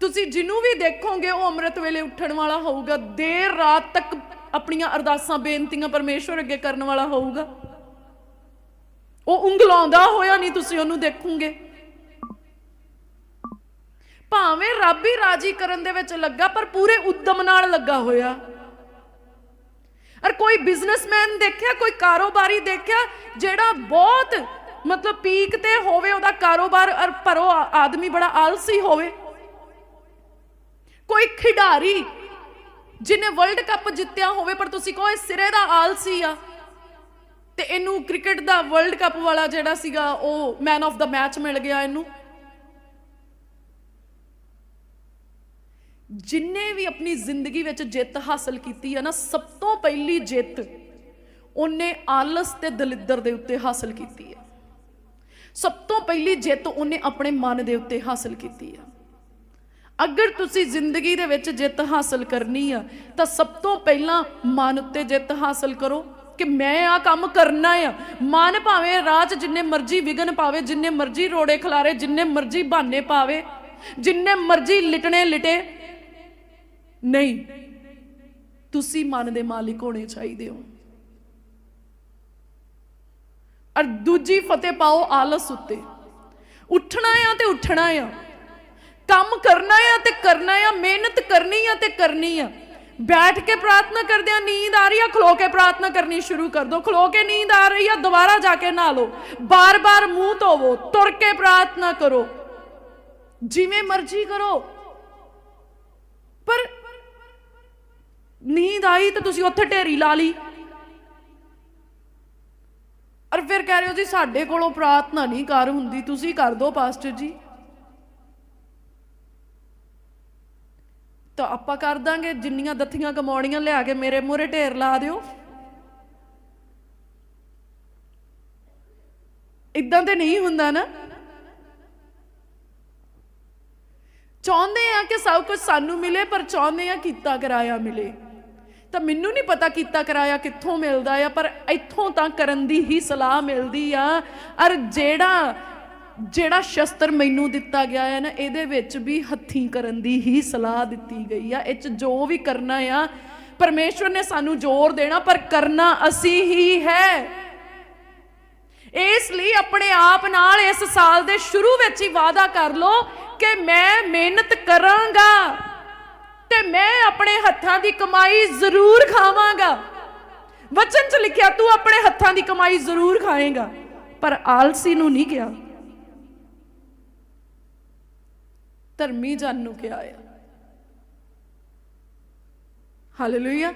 ਤੁਸੀਂ ਜਿਹਨੂੰ ਵੀ ਦੇਖੋਗੇ, ਉਹ ਅੰਮ੍ਰਿਤ ਵੇਲੇ ਉੱਠਣ ਵਾਲਾ ਹੋਊਗਾ। ਦੇਰ ਰਾਤ ਤੱਕ ਆਪਣੀਆਂ ਅਰਦਾਸਾਂ, ਬੇਨਤੀਆਂ ਪਰਮੇਸ਼ਵਰ ਅੱਗੇ ਕਰਨ ਵਾਲਾ ਹੋਊਗਾ। ਉਹ ਉਂਗਲਾਉਂਦਾ ਹੋਇਆ ਨਹੀਂ, ਤੁਸੀਂ ਉਹਨੂੰ ਦੇਖੋਗੇ। ਭਾਵੇਂ ਰੱਬ ਹੀ ਰਾਜੀ ਕਰਨ ਦੇ ਵਿੱਚ ਲੱਗਾ, ਪਰ ਪੂਰੇ ਉਦਮ ਨਾਲ ਲੱਗਾ ਹੋਇਆ। ਔਰ ਕੋਈ ਬਿਜ਼ਨਸਮੈਨ ਦੇਖਿਆ, ਕੋਈ ਕਾਰੋਬਾਰੀ ਦੇਖਿਆ, ਜਿਹੜਾ ਬਹੁਤ ਮਤਲਬ ਪੀਕ ਤੇ ਹੋਵੇ, ਉਹਦਾ ਕਾਰੋਬਾਰ ਅਰ ਪਰ ਆਦਮੀ ਬੜਾ ਆਲਸੀ ਹੋਵੇ। ਕੋਈ ਖਿਡਾਰੀ ਜਿਹਨੇ ਵਰਲਡ ਕੱਪ ਜਿੱਤਿਆ ਹੋਵੇ, ਪਰ ਤੁਸੀਂ ਕਹੋ ਇਹ ਸਿਰੇ ਦਾ ਆਲਸੀ ਆ। ਤੇ ਇਹਨੂੰ ਕ੍ਰਿਕਟ ਦਾ ਵਰਲਡ ਕੱਪ ਵਾਲਾ ਜਿਹੜਾ ਸੀਗਾ, ਉਹ ਮੈਨ ਆਫ ਦਾ ਮੈਚ ਮਿਲ ਗਿਆ ਇਹਨੂੰ। ਜਿੰਨੇ ਵੀ ਆਪਣੀ ਜ਼ਿੰਦਗੀ ਵਿੱਚ ਜਿੱਤ ਹਾਸਲ ਕੀਤੀ ਹੈ ਨਾ, ਸਭ ਤੋਂ ਪਹਿਲੀ ਜਿੱਤ ਉਹਨੇ ਆਲਸ ਤੇ ਦਲਿੱਦਰ ਦੇ ਉੱਤੇ ਹਾਸਲ ਕੀਤੀ ਹੈ ਸਭ ਤੋਂ ਪਹਿਲੀ ਜਿੱਤ ਉਹਨੇ ਆਪਣੇ ਮਨ ਦੇ ਉੱਤੇ ਹਾਸਲ ਕੀਤੀ ਆ। ਅਗਰ ਤੁਸੀਂ ਜ਼ਿੰਦਗੀ ਦੇ ਵਿੱਚ ਜਿੱਤ ਹਾਸਲ ਕਰਨੀ ਆ, ਤਾਂ ਸਭ ਤੋਂ ਪਹਿਲਾਂ ਮਨ ਉੱਤੇ ਜਿੱਤ ਹਾਸਲ ਕਰੋ ਕਿ ਮੈਂ ਆ ਕੰਮ ਕਰਨਾ ਆ। ਮਨ ਭਾਵੇਂ ਰਾਹ 'ਚ ਜਿੰਨੇ ਮਰਜ਼ੀ ਵਿਗਨ ਪਾਵੇ, ਜਿੰਨੇ ਮਰਜ਼ੀ ਰੋੜੇ ਖਲਾਰੇ, ਜਿੰਨੇ ਮਰਜ਼ੀ ਬਹਾਨੇ ਪਾਵੇ, ਜਿੰਨੇ ਮਰਜ਼ੀ ਲਿਟਣੇ ਲਿਟੇ। ਨਹੀਂ, ਤੁਸੀਂ ਮਨ ਦੇ ਮਾਲਿਕ ਹੋਣੇ ਚਾਹੀਦੇ ਹੋ। ਔਰ ਦੂਜੀ ਫਤਿਹ ਪਾਓ ਆਲਸ ਉੱਤੇ। ਉੱਠਣਾ ਆ ਤੇ ਉੱਠਣਾ ਆ। ਕੰਮ ਕਰਨਾ ਆ ਤੇ ਕਰਨਾ ਆ, ਮਿਹਨਤ ਕਰਨੀ ਆ ਤੇ ਕਰਨੀ ਆ। ਬੈਠ ਕੇ ਪ੍ਰਾਰਥਨਾ ਕਰਦੇ ਆ, ਨੀਂਦ ਆ ਰਹੀ ਆ, ਖਲੋ ਕੇ ਪ੍ਰਾਰਥਨਾ ਕਰਨੀ ਸ਼ੁਰੂ ਕਰ ਦੋ। ਖਲੋ ਕੇ ਨੀਂਦ ਆ ਰਹੀ ਆ, ਦੁਬਾਰਾ ਜਾ ਕੇ ਨਹਾ ਲਓ। ਬਾਰ-ਬਾਰ ਮੂੰਹ ਧੋਵੋ, ਤੁਰ ਕੇ ਪ੍ਰਾਰਥਨਾ ਕਰੋ। ਜਿਵੇਂ ਮਰਜ਼ੀ ਕਰੋ। ਪਰ ਨੀਂਦ ਆਈ ਤੇ ਤੁਸੀਂ ਉੱਥੇ ਢੇਰੀ ਲਾ ਲਈ। ਔਰ ਫਿਰ ਕਹਿ ਰਹੇ ਹੋ ਜੀ, ਸਾਡੇ ਕੋਲੋਂ ਪ੍ਰਾਰਥਨਾ ਨਹੀਂ ਕਰ ਹੁੰਦੀ, ਤੁਸੀਂ ਕਰ ਦਿਓ ਪਾਸਟਰ ਜੀ। ਤਾਂ ਆਪਾਂ ਕਰ ਦਾਂਗੇ, ਜਿੰਨੀਆਂ ਦੱਥੀਆਂ ਕਮਾਉਣੀਆਂ ਲਿਆ ਕੇ ਮੇਰੇ ਮੂਹਰੇ ਢੇਰ ਲਾ ਦਿਓ। ਇਦਾਂ ਤੇ ਨਹੀਂ ਹੁੰਦਾ ਨਾ। ਚਾਹੁੰਦੇ ਆ ਕਿ ਸਭ ਕੁਝ ਸਾਨੂੰ ਮਿਲੇ, ਪਰ ਚਾਹੁੰਦੇ ਆ ਕੀਤਾ ਕਰਾਇਆ ਮਿਲੇ। ਤਾਂ ਮੈਨੂੰ ਨਹੀਂ ਪਤਾ ਕੀਤਾ ਕਰਾਇਆ ਕਿੱਥੋਂ ਮਿਲਦਾ ਆ, ਪਰ ਇੱਥੋਂ ਤਾਂ ਕਰਨ ਦੀ ਹੀ ਸਲਾਹ ਮਿਲਦੀ ਆ। ਅਰ ਜਿਹੜਾ ਜਿਹੜਾ ਸ਼ਸਤਰ ਮੈਨੂੰ ਦਿੱਤਾ ਗਿਆ ਹੈ ਨਾ, ਇਹਦੇ ਵਿੱਚ ਵੀ ਹੱਥੀਂ ਕਰਨ ਦੀ ਹੀ ਸਲਾਹ ਦਿੱਤੀ ਗਈ ਆ। ਇਹ ਚ ਜੋ ਵੀ ਕਰਨਾ ਆ, ਪਰਮੇਸ਼ਵਰ ਨੇ ਸਾਨੂੰ ਜ਼ੋਰ ਦੇਣਾ, ਪਰ ਕਰਨਾ ਅਸੀਂ ਹੀ ਹੈ। ਇਸ ਲਈ ਆਪਣੇ ਆਪ ਨਾਲ ਇਸ ਸਾਲ ਦੇ ਸ਼ੁਰੂ ਵਿੱਚ ਹੀ ਵਾਅਦਾ ਕਰ ਲਓ ਕਿ ਮੈਂ ਮਿਹਨਤ ਕਰਾਂਗਾ। ਤੇ ਮੈਂ ਆਪਣੇ ਹੱਥਾਂ ਦੀ ਕਮਾਈ ਜ਼ਰੂਰ ਖਾਵਾਂਗਾ। ਵਚਨ 'ਚ ਲਿਖਿਆ, ਤੂੰ ਆਪਣੇ ਹੱਥਾਂ ਦੀ ਕਮਾਈ ਜ਼ਰੂਰ ਖਾਏਗਾ। ਪਰ ਆਲਸੀ ਨੂੰ ਨਹੀਂ ਕਿਹਾ। ਧਰਮੀ ਜਨ ਨੂੰ ਕਿਹਾ ਆ। ਹਾਲੇਲੂਇਆ